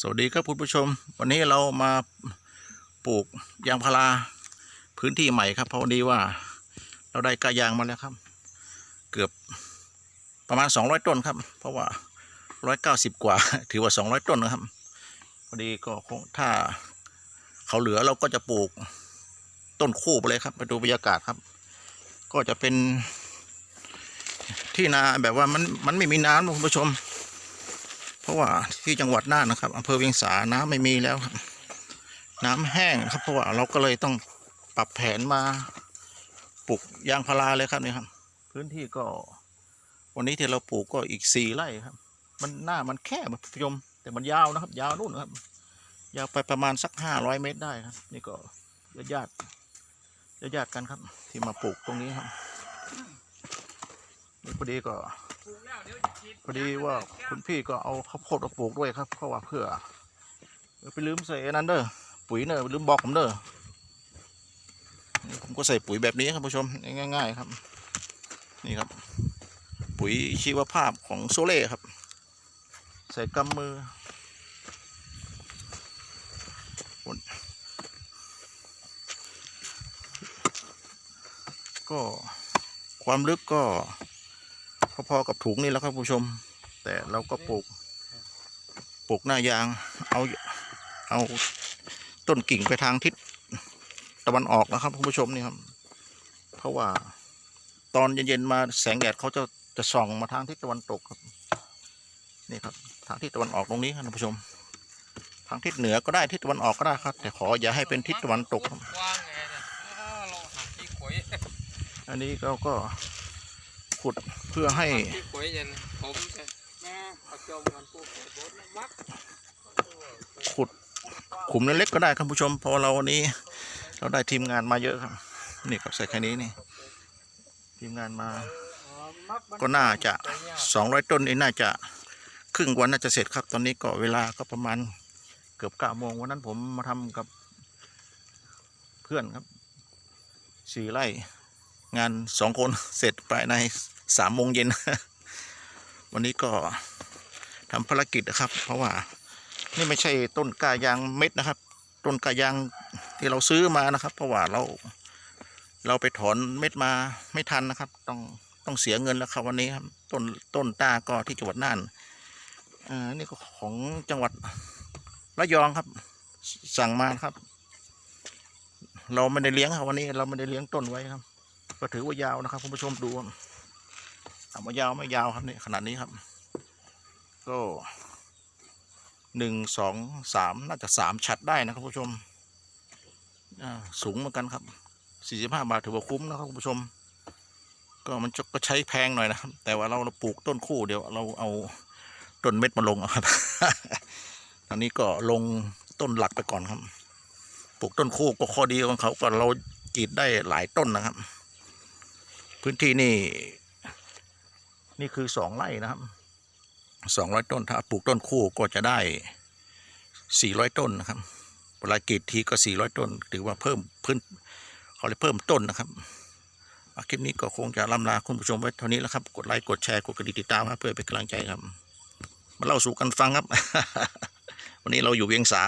สวัสดีครับคุณผู้ชม วันนี้เรามาปลูกยางพาราพื้นที่ใหม่ครับ เพราะวันนี้ว่า เราได้กายางมาแล้วครับ เกือบประมาณ 200 ต้นครับ เพราะว่า 190 กว่า ถือว่า 200 ต้นนะครับพอดีก็คงถ้าเขาเหลือเราก็จะปลูกต้นคู่ไปเลยครับไปดูบรรยากาศครับ ก็จะเป็นที่นาแบบว่ามันมันไม่มีน้ำคุณผู้ชม เพราะว่าที่จังหวัดน่านนะครับอำเภอเวียงสาน้ำไม่มีแล้วครับน้ำแห้งครับเพราะว่าเราก็เลยต้องปรับแผนมาปลูกยางพาราเลยครับนี่ครับ พื้นที่ก็ วันนี้ที่เราปลูกก็อีกสี่ไร่ครับ มันหน้ามันแค่คุณผู้ชมแต่มันยาวนะครับ ยาวนู่นนะครับ ยาวไปประมาณสักห้าร้อยเมตรได้ครับ นี่ก็ญาติญาติญาติกันครับ ที่มาปลูกตรงนี้ครับนี่พอดีก็ พอดีว่าคุณพี่ก็เอาข้าวโพดมาปลูกด้วยครับเพราะว่าเพื่อไปลืมใส่นั้นเด้อปุ๋ยเนอะลืมบอกผมเด้อผมก็ใส่ปุ๋ยแบบนี้ครับผู้ชมง่าย ๆ ครับ นี่ครับ ปุ๋ยชีวภาพของโซเล่ครับ ใส่กำมือก็ความลึกก็ พอๆกับถุงนี่แหล้วครับผู้ชม แต่เราก็ปลูกปลูกหน้ายาง เอาเอาต้นกิ่งไปทางทิศตะวันออกนะครับคุณผู้ชมนี่ครับ เพราะว่าตอนเย็นๆมาแสงแดดเขาจะจะส่องมาทางทิศตะวันตกครับ นี่ครับ ทางทิศตะวันออกตรงนี้ครับท่านผู้ชม ทางทิศเหนือก็ได้ทิศตะวันออกก็ได้ครับ แต่ขออย่าให้เป็นทิศตะวันตกครับกว้างไงเนี่ยอ้าวเราหาที่ขวยอันนี้เราก็ ขุดเพื่อให้ขุดขุมเล็กๆก็ได้ครับผู้ชม เพราะเราวันนี้ เราได้ทีมงานมาเยอะครับ นี่กับใส่แค่นี้นี่ ทีมงานมา ก็น่าจะสองร้อยต้นนี่น่าจะครึ่งวันน่าจะเสร็จครับ ตอนนี้ก็เวลาก็ประมาณเกือบเก้าโมงวันนั้นผมมาทำกับเพื่อนครับสี่ไร่งานสองคนเสร็จภายใน สามโมงเย็นวันนี้ก็ทำภารกิจนะครับ เพราะว่านี่ไม่ใช่ต้นกายางเม็ดนะครับ ต้นกายางที่เราซื้อมานะครับ เพราะว่าเรา เราไปถอนเม็ดมาไม่ทันนะครับ ต้องต้องเสียเงินแล้วครับวันนี้ครับต้นต้นตาก็ที่จังหวัดน่านอ่านี่ก็ของจังหวัดระยองครับ สั่งมาครับ เราไม่ได้เลี้ยงครับวันนี้เราไม่ได้เลี้ยงต้นไว้ครับ ก็ถือว่ายาวนะครับคุณผู้ชมดู ถามว่ายาวไม่ยาวครับนี่ขนาดนี้ครับ ก็หนึ่งสองสามน่าจะสามฉัดได้นะครับผู้ชมสูงเหมือนกันครับสี่สิบห้าบาทถือว่าคุ้มนะครับคุณผู้ชม ก็มันก็ใช้แพงหน่อยนะครับ แต่ว่าเราเราปลูกต้นคู่เดี๋ยวเราเอาต้นเม็ดมาลงครับตอนนี้ก็ลงต้นหลักไปก่อนครับ ปลูกต้นคู่ก็ข้อดีของเขาก็เรากีดได้หลายต้นนะครับ พื้นที่นี่ นี่คือสองไร่นะครับสองร้อยต้น ถ้าปลูกต้นคู่ก็จะได้สี่ร้อยต้นนะครับเวลากรีดทีก็สี่ร้อยต้น ถือว่าเพิ่มพื้นเขาเลยเพิ่มต้นนะครับคลิปนี้ก็คงจะลำลาคุณผู้ชมไว้เท่านี้แล้วครับ กดไลค์ กดแชร์ กดกระดิ่งติดตามครับเพื่อเป็นกำลังใจครับ มาเล่าสู่กันฟังครับ วันนี้เราอยู่เวียงสา